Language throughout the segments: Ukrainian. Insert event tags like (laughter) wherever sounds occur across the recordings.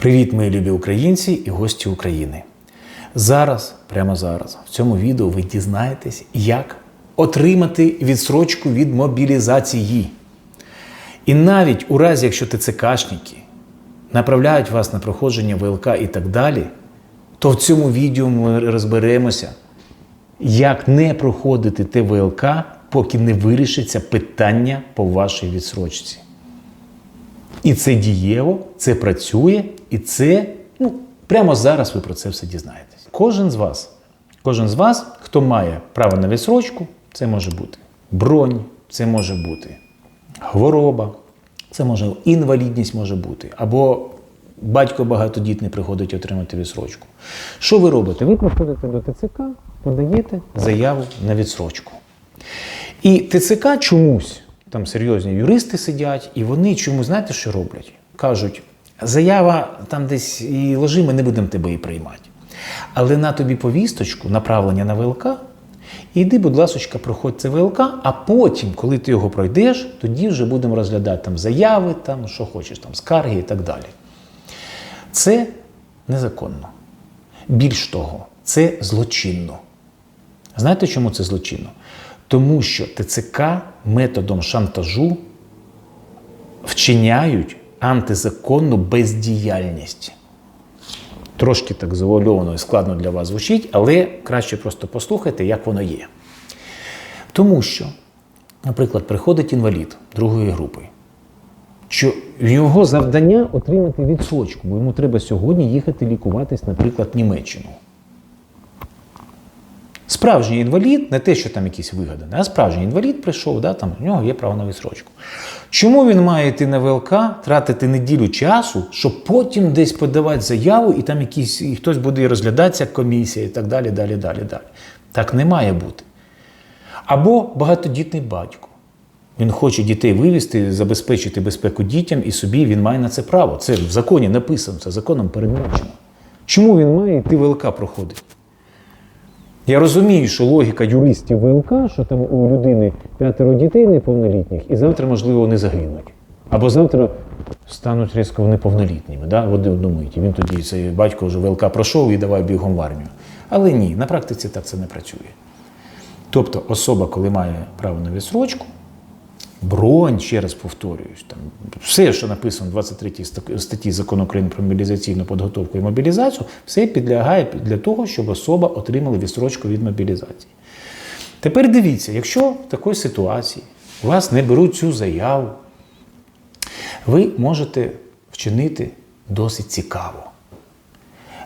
Привіт, мої любі українці і гості України. Зараз, прямо зараз, в цьому відео ви дізнаєтесь, як отримати відсрочку від мобілізації. І навіть у разі, якщо ТЦКшники направляють вас на проходження ВЛК і так далі, то в цьому відео ми розберемося, як не проходити ТВЛК, поки не вирішиться питання по вашій відсрочці. І це дієво, це працює, і це ну, прямо зараз ви про це все дізнаєтесь. Кожен з вас, кожен з вас, хто має право на відсрочку, це може бути бронь, це може бути хвороба, це може інвалідність може бути, або батько багатодітний приходить отримати відсрочку. Що ви робите? Ви приходите до ТЦК, подаєте заяву на відсрочку. І ТЦК чомусь, там серйозні юристи сидять, і вони чомусь, знаєте, що роблять? Кажуть, заява там десь і ложи, ми не будемо тебе і приймати. Але на тобі повісточку, направлення на ВЛК, і йди, будь ласка, проходь це ВЛК, а потім, коли ти його пройдеш, тоді вже будемо розглядати там заяви, там, що хочеш, там, скарги і так далі. Це незаконно. Більш того, це злочинно. Знаєте, чому це злочинно? Тому що ТЦК методом шантажу вчиняють антизаконну бездіяльність. Трошки так завуальовано і складно для вас звучить, але краще просто послухайте, як воно є. Тому що, наприклад, приходить інвалід другої групи, що його завдання отримати відсрочку, бо йому треба сьогодні їхати лікуватись, наприклад, в Німеччину. Справжній інвалід, не те, що там якийсь вигаданий, а справжній інвалід прийшов, да, там, у нього є право на відсрочку. Чому він має йти на ВЛК, тратити неділю часу, щоб потім десь подавати заяву, і там якийсь, і хтось буде розглядатися, комісія і так далі, далі, далі, далі. Так не має бути. Або багатодітний батько. Він хоче дітей вивезти, забезпечити безпеку дітям і собі він має на це право. Це в законі написано, це законом передбачено. Чому він має йти ВЛК проходити? Я розумію, що логіка юристів ВЛК, що там у людини п'ятеро дітей неповнолітніх, і завтра, можливо, вони загинуть. Або завтра стануть різко неповнолітніми. Да? Ви думаєте, Він тоді цей батько вже ВЛК пройшов і давай бігом в армію. Але ні, на практиці так це не працює. Тобто особа, коли має право на відсрочку, бронь, ще раз повторююсь, там все, що написано в 23 статті закону України про мобілізаційну підготовку і мобілізацію, все підлягає для того, щоб особа отримала відсрочку від мобілізації. Тепер дивіться, якщо в такій ситуації у вас не беруть цю заяву, ви можете вчинити досить цікаво.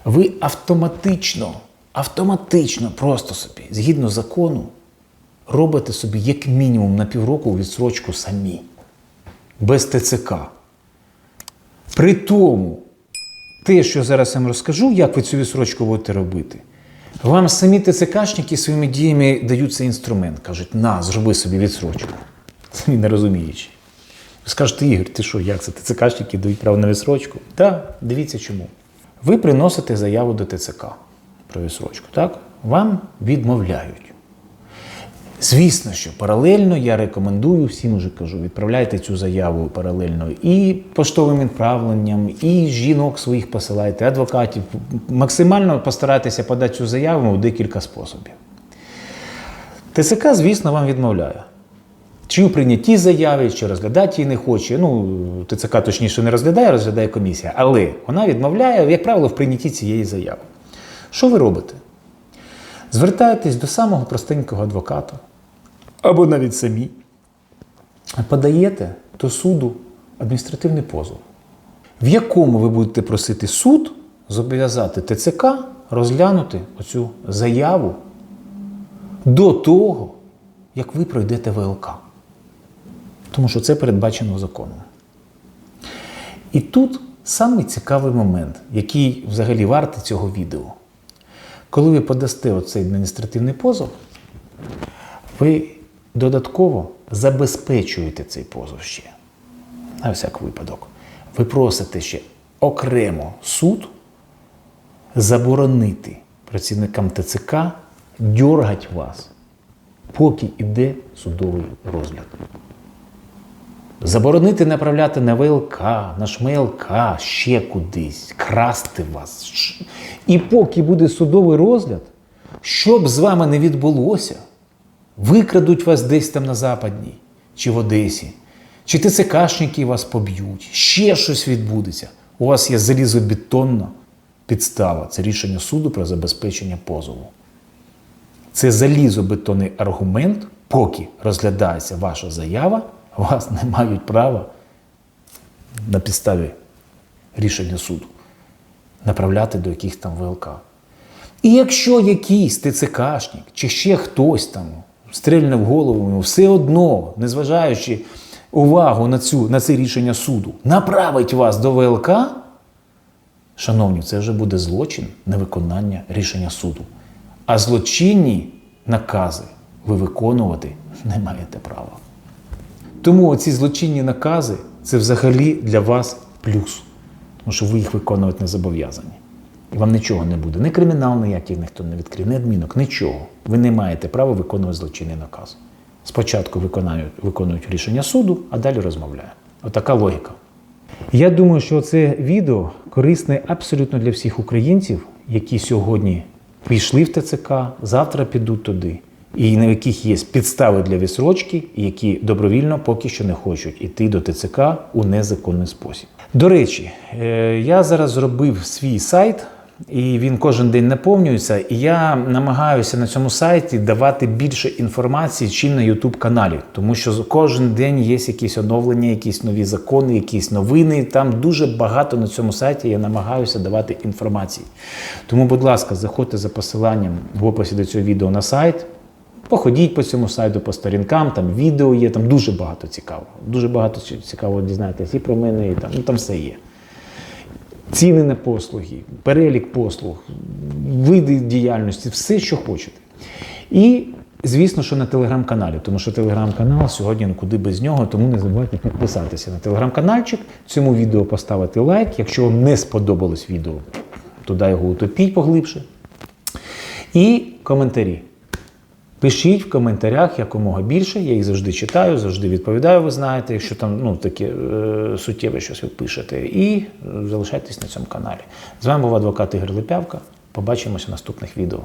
Ви автоматично, автоматично, просто собі, згідно закону, робите собі як мінімум на півроку відсрочку самі, без ТЦК. При тому, те, що зараз я вам розкажу, як ви цю відсрочку будете робити, вам самі ТЦКшники своїми діями дають цей інструмент. Кажуть, на, зроби собі відсрочку. (laughs) Самі не розуміючи. Ви скажете, Ігор, ти що, як це? ТЦКшники дають право на відсрочку? Так, дивіться чому. Ви приносите заяву до ТЦК про відсрочку, так? Вам відмовляють. Звісно, що паралельно я рекомендую, всім уже кажу, відправляйте цю заяву паралельно і поштовим відправленням, і жінок своїх посилайте, адвокатів. Максимально постарайтеся подати цю заяву у декілька способів. ТСК, звісно, вам відмовляє. Чи у прийнятті заяви, чи розглядати її не хоче. Ну, ТЦК точніше не розглядає, розглядає комісія, але вона відмовляє, як правило, в прийнятті цієї заяви. Що ви робите? Звертаєтесь до самого простенького адвоката або навіть самі, подаєте до суду адміністративний позов, в якому ви будете просити суд зобов'язати ТЦК розглянути оцю заяву до того, як ви пройдете ВЛК. Тому що це передбачено законом. І тут самий цікавий момент, який взагалі вартий цього відео. Коли ви подасте оцей адміністративний позов, ви додатково забезпечуєте цей позов ще. На всяк випадок. Ви просите ще окремо суд заборонити працівникам ТЦК дьоргать вас, поки йде судовий розгляд. Заборонити направляти на ВЛК, на ШМЛК, ще кудись, красти вас. І поки буде судовий розгляд, що б з вами не відбулося, викрадуть вас десь там на Западній чи в Одесі, чи ТЦКшники вас поб'ють, ще щось відбудеться. У вас є залізобетонна підстава. Це рішення суду про забезпечення позову. Це залізобетонний аргумент, поки розглядається ваша заява, вас не мають права на підставі рішення суду направляти до яких там ВЛК. І якщо якийсь ТЦКшник чи ще хтось там стрельне в голову, все одно, незважаючи увагу на, цю, на це рішення суду, направить вас до ВЛК, шановні, це вже буде злочин невиконання рішення суду. А злочинні накази ви виконувати не маєте права. Тому ці злочинні накази це взагалі для вас плюс. Тому що ви їх виконувати не зобов'язані. І вам нічого не буде. Ні кримінал ніякий ніхто не відкриє, ні адмінок, нічого. Ви не маєте права виконувати злочинний наказ. Спочатку виконують, виконують рішення суду, а далі розмовляють. Отака логіка. Я думаю, що це відео корисне абсолютно для всіх українців, які сьогодні пішли в ТЦК, завтра підуть туди, і на яких є підстави для відсрочки, які добровільно поки що не хочуть іти до ТЦК у незаконний спосіб. До речі, е, я зараз зробив свій сайт. І він кожен день наповнюється. І я намагаюся на цьому сайті давати більше інформації, чим на youtube каналі, тому що кожен день є якісь оновлення, якісь нові закони, якісь новини. Там дуже багато на цьому сайті я намагаюся давати інформації. Тому, будь ласка, заходьте за посиланням в описі до цього відео на сайт. Походіть по цьому сайту, по сторінкам, там відео є, там дуже багато цікавого. Дуже багато цікавого дізнаєтесь і про мене, і там, ну, там все є ціни на послуги, перелік послуг, види діяльності, все, що хочете. І, звісно, що на телеграм-каналі, тому що телеграм-канал сьогодні ну, куди без нього, тому не забувайте підписатися на телеграм-канальчик, цьому відео поставити лайк. Якщо вам не сподобалось відео, туди його утопіть поглибше. І коментарі. Пишіть в коментарях якомога більше, я їх завжди читаю, завжди відповідаю, ви знаєте, якщо там ну, таке е, суттєве щось ви пишете. І залишайтесь на цьому каналі. З вами був адвокат Ігор Липявка. Побачимося в наступних відео.